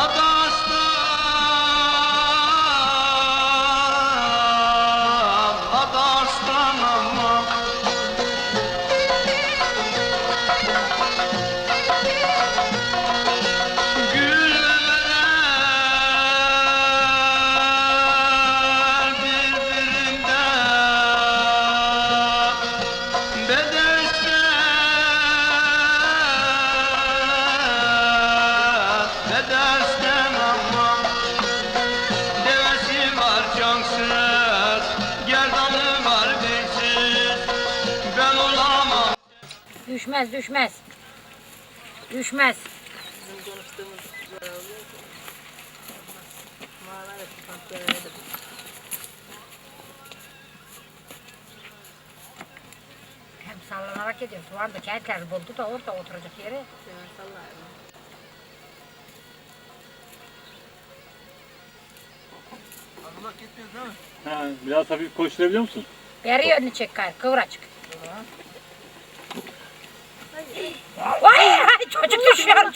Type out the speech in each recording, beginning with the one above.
Baba. Düşmez, düşmez. Düşmez. Hem sallanarak gidiyor. Tuvan da kendileri buldu da orada oturacak yeri. Sallar. Akılak gitmiyor değil mi? Ha, biraz hafif koşturabiliyor musun? Beri yönünü çek kay, kıvraçık. Vay ay çocuk düşüyor.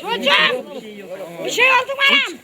Çocuğum. Bir şey oldu bana.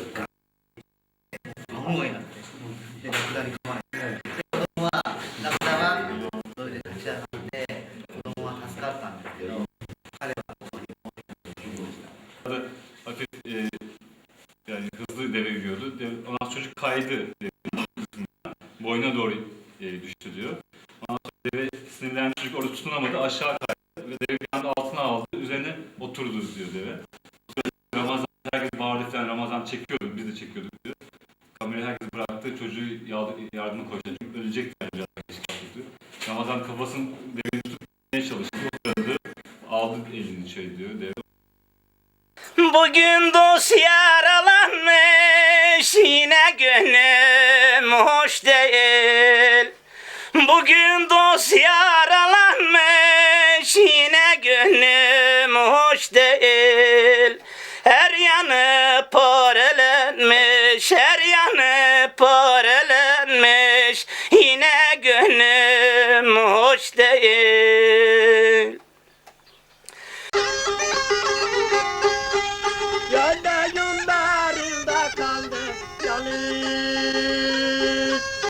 gidiyordu. Deve, ondan sonra kaydı. Boyuna doğru e, düştü diyor. Ondan sonra deve sinirlenen çocuk orada tutunamadı. Aşağı kaydı ve deve bir anda altına aldı. Üzerine oturdu diyor deve. Ramazan herkes bağırdı falan. Ramazan çekiyordu. Biz de çekiyorduk diyor. Kamerayı herkes bıraktı. Çocuğu yardım, yardıma koştu. Çünkü ölecek diyor. Ramazan kafasını tutup tutmaya çalıştı. O sırada aldı elini şey diyor. Deve Bugün dost yaralanmış yine gönlüm hoş değil. Bugün dost yaralanmış yine gönlüm hoş değil. Her yanı parelenmiş, her yanı parelenmiş Yine gönlüm hoş değil